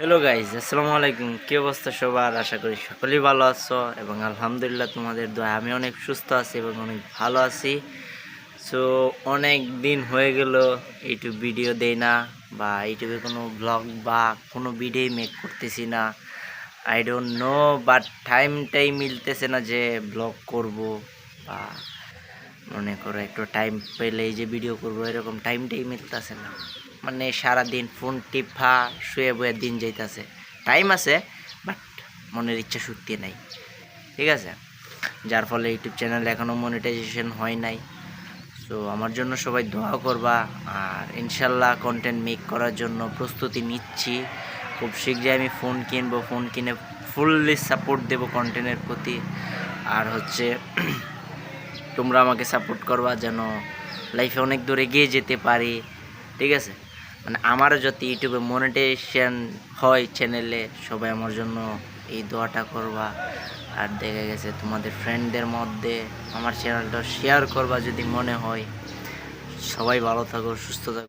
Hello guys আসসালামু আলাইকুম কি অবস্থা সবার? আশা করি সকলেই ভালো আছো এবং আলহামদুলিল্লাহ তোমাদের দোয়া আমি অনেক সুস্থ আছি এবং অনেক ভালো আছি। সো অনেক দিন হয়ে গেল ইউটিউব ভিডিও দেই না বা ইউটিউবে কোনো ব্লগ বা কোনো ভিডিও মেক করতেছি না। আই ডোন্ট নো বাট টাইমটাই মিলতেছে না যে ব্লগ করব বা মনে করো একটু টাইম পেলেই যে ভিডিও করব, এরকম টাইমটাই মিলতেছে না। মানে সারাদিন ফোন টিপা, শুয়ে বয়ে দিন যাইতেছে। টাইম আছে বাট মনের ইচ্ছা শক্তি নাই। ঠিক আছে? যার ফলে ইউটিউব চ্যানেল এখনও মনিটাইজেশন হয় নাই। সো আমার জন্য সবাই দোয়া করবা, আর ইনশাল্লাহ কন্টেন্ট মেক করার জন্য প্রস্তুতি নিচ্ছি। খুব শীঘ্রই আমি ফোন কিনবো ফোন কিনে ফুললি সাপোর্ট দেবো কন্টেন্টের প্রতি। আর হচ্ছে তোমরা আমাকে সাপোর্ট করবা যেন লাইফে অনেক দূর এগিয়ে যেতে পারি, ঠিক আছে? মানে আমারও যাতে ইউটিউবে মনিটাইজেশন হয় চ্যানেলে সবাই আমার জন্য এই দোয়াটা করবা। আর দেখা গেছে তোমাদের ফ্রেন্ডদের মধ্যে আমার চ্যানেলটা শেয়ার করবা যদি মনে হয়। সবাই ভালো থাকো, সুস্থ থাকো।